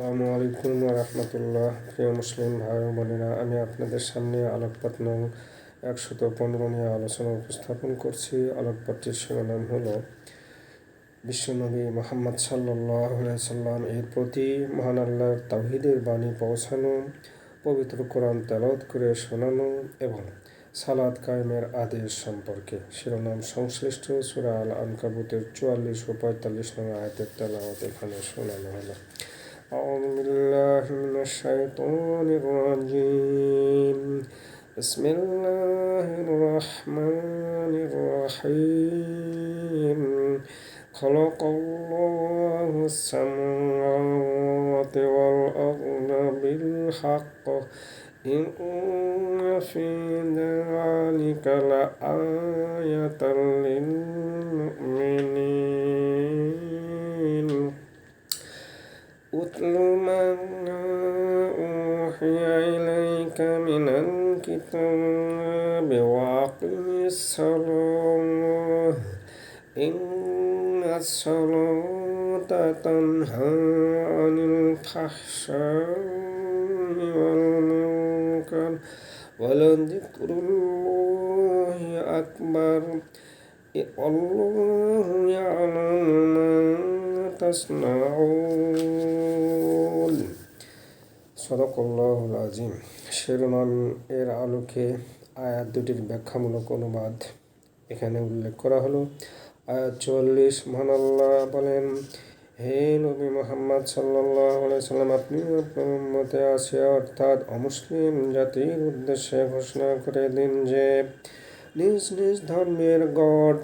আসসালামু আলাইকুম রহমতুল্লাহ। প্রিয় মুসলিম ভাই বোনেরা, আমি আপনাদের সামনে আলোকপাত নং একশত পনেরো নিয়ে আলোচনা উপস্থাপন করছি। আলোকপাতটির শিরোনাম হল বিশ্বনবী মোহাম্মদ সাল্লাহ সাল্লাম এর প্রতি মহান আল্লাহর তাহিদের বাণী পৌঁছানো, পবিত্র কোরআন তেলত করে শোনানো এবং সালাদ কায়েমের আদেশ সম্পর্কে। শিরোনাম সংশ্লিষ্ট, সুরা আল আনকাবুতের চুয়াল্লিশ ও পঁয়তাল্লিশ নং আয়তের তেলাওয়াত এখানে শোনানো হলো। أعوذ بالله من الشيطان الرجيم. بسم الله الرحمن الرحيم. خلق الله السماوات والأرض بالحق. إن في ذلك لآية للمؤمنين إليك من الكتاب وأقم الصلاة. إن الصلاة تنهى عن الفحشاء والمنكر ولذكر الله أكبر. والله يعلم ما تصنعون. সদকল্লাহুল আজিম শিরোনাম এর আলোকে আয়াত দুটির ব্যাখ্যামূলক অনুবাদ এখানে উল্লেখ করা হলো। আয়াত চুয়াল্লিশ মহানাল্লাহ বলেন, হে নবী মোহাম্মদ সাল্লাম আপনি মতে আছে অর্থাৎ অমুসলিম জাতির উদ্দেশ্যে ঘোষণা করে দিন যে, নিজ নিজ ধর্মের গড,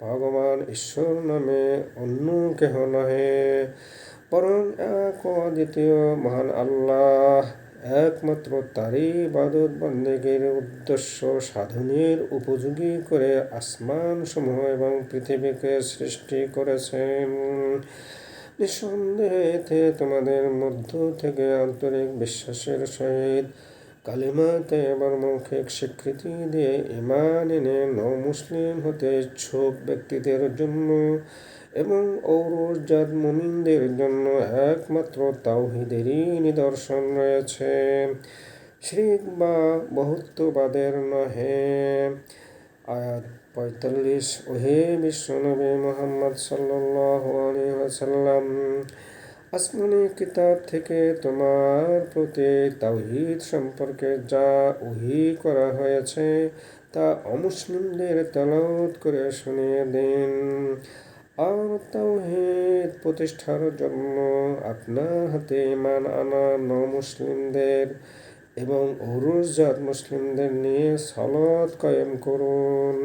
ভগবান ঈশ্বর নামে অন্য কেহ নহে। বরং এক দ্বিতীয় মহান আল্লাহ, একমাত্র তারই বাদত বন্দেগের উদ্দেশ্য সাধনের উপযোগী করে আসমান সমূহ এবং পৃথিবীকে সৃষ্টি করেছেন। নিঃসন্দেহে তোমাদের মধ্য থেকে আন্তরিক বিশ্বাসের সহিত কালিমাতে এবার মৌখিক স্বীকৃতি দিয়ে ইমান এনে ন মুসলিম হতে ইচ্ছুক ব্যক্তিদের জন্য এবং ঔরজাত মুমিনদের জন্য একমাত্র তাওহিদেরই নিদর্শন রয়েছে। শ্রিক বা বহুত্ববাদের নহে। আয়াত পঁয়তাল্লিশ, ওহে বিশ্বনবী মোহাম্মদ সাল্লাহ আলী আসমানি কিতাব থেকে তোমার প্রতি তাওহিদ সম্পর্কে যা উহি করা হয়েছে, তা অমুসলিমদের তেলাওত করে শুনিয়ে দিন। আর প্রতিষ্ঠার জন্য আপনার হাতে ইমান আনা ন মুসলিমদের এবং অরুজাত মুসলিমদের নিয়ে সলত কয়েম করুন।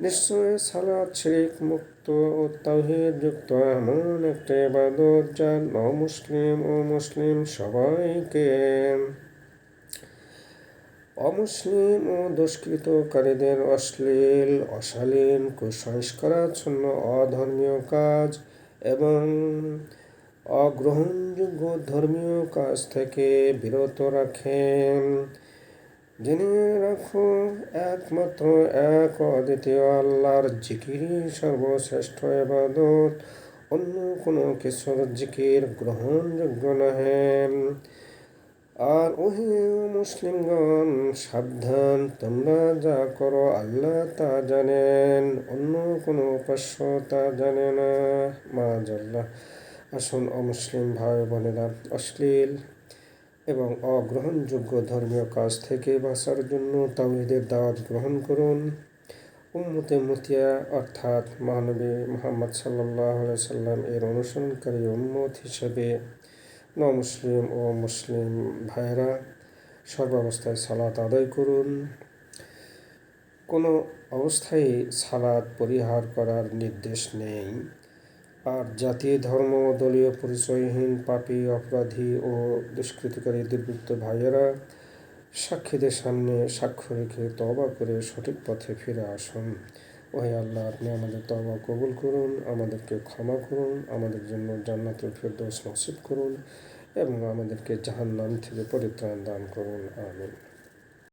নিশ্চয় সালাদ শিরিক মুক্ত ও তাহিদ যুক্ত এমন একটা ইবাদত যা ন মুসলিম ও মুসলিম সবাইকে অমুসলিম ও দুষ্কৃতকারীদের অশ্লীল, অশালীন কুসংস্কারাচ্ছন্ন অধর্মীয় কাজ এবং অগ্রহণযোগ্য ধর্মীয় কাজ থেকে বিরত রাখেন। জেনে রাখো, একমাত্র এক অদ্বিতীয় আল্লাহর জিকিরই সর্বশ্রেষ্ঠ এবাদত অন্য কোনো কিছুর জিকির গ্রহণযোগ্য নহে। আর ওহে মুসলিমগণ, সাবধান, তোমরা যা করো আল্লাহ তা জানেন, অন্য কোনো উপাস্য তা জানে না। মা জাল্লাহ আসুন অমুসলিম ভাই বোনেরা, অশ্লীল এবং অগ্রহণযোগ্য ধর্মীয় কাজ থেকে বাঁচার জন্য তাওহিদের দাওয়াত গ্রহণ করুন। উম্মতে মতিয়া, অর্থাৎ মহানবী মোহাম্মদ সাল্লাহ সাল্লাম এর অনুসরণকারী উম্মত হিসেবে ন মুসলিম ও মুসলিম ভাইয়েরা, সর্বাবস্থায় সালাত আদায় করুন। কোনো অবস্থায় সালাদ পরিহার করার নির্দেশ নেই। আর জাতি, ধর্ম, দলীয় পরিচয়হীন পাপী, অপরাধী ও দুষ্কৃতিকারী দুর্বৃত্ত ভাইয়েরা, সাক্ষীদের সামনে সাক্ষ্য রেখে তবা করে সঠিক পথে ফিরে আসুন। ওহে আল্লাহ আপনি আমাদের তবা কবুল করুন, আমাদেরকে ক্ষমা করুন, আমাদের জন্য জান্নাতুল ফেরদৌস নসিব করুন এবং আমাদেরকে জাহান্নাম থেকে পরিত্রাণ দান করুন, আমিন।